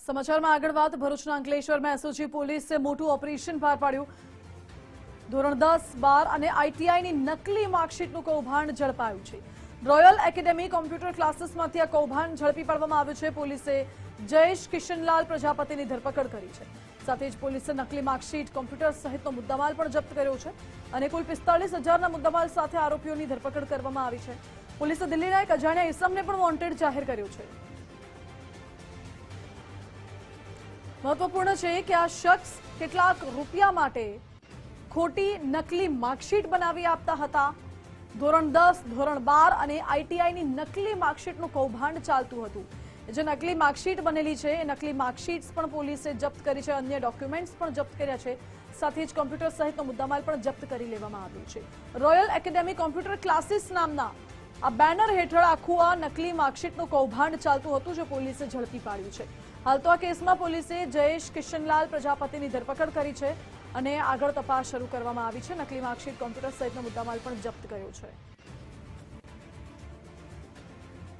સમાચારમાં આગળ વાત, ભરૂચના અંકલેશ્વરમાં એસઓજી પોલીસે મોટું ઓપરેશન પાર પાડ્યું. ધોરણ દસ, બાર અને આઈટીઆઈની નકલી માર્કશીટનું કૌભાંડ ઝડપાયું છે. રોયલ એકેડેમી કોમ્પ્યુટર ક્લાસીસમાંથી આ કૌભાંડ ઝડપી પાડવામાં આવ્યું છે. પોલીસે જયેશ કિશનલાલ પ્રજાપતિની ધરપકડ કરી છે. સાથે જ પોલીસે નકલી માર્કશીટ, કોમ્પ્યુટર સહિતનો મુદ્દામાલ પણ જપ્ત કર્યો છે અને કુલ પિસ્તાળીસ હજારના મુદ્દામાલ સાથે આરોપીઓની ધરપકડ કરવામાં આવી છે. પોલીસે દિલ્હીના એક અજાણ્યા ઇસમને પણ વોન્ટેડ જાહેર કર્યો છે. મહત્વપૂર્ણ છે કે આ શખ્સ કેટલાક રૂપિયા માટે ખોટી નકલી માર્કશીટ બનાવી આપતા હતા. ધોરણ દસ, ધોરણ બાર અને આઈટીઆઈની નકલી માર્કશીટનું કૌભાંડ ચાલતું હતું. જે નકલી માર્કશીટ બનેલી છે, એ નકલી માર્કશીટ્સ પણ પોલીસે જપ્ત કરી છે, અન્ય ડોક્યુમેન્ટ્સ પણ જપ્ત કર્યા છે. સાથે જ કોમ્પ્યુટર સહિતનો મુદ્દામાલ પણ જપ્ત કરી લેવામાં આવ્યો છે. રોયલ એકેડેમી કોમ્પ્યુટર ક્લાસીસ નામના આ બેનર હેઠળ આખું આ નકલી માર્કશીટનું કૌભાંડ ચાલતું હતું જે પોલીસે ઝડપી પાડ્યું છે. હાલ તો આ કેસમાં પોલીસે જયેશ કિશનલાલ પ્રજાપતિની ધરપકડ કરી છે અને આગળ તપાસ શરૂ કરવામાં આવી છે. નકલી માર્કશીટ કોમ્પ્યુટર સહિતનો મુદ્દામાલ પણ જપ્ત કર્યો છે.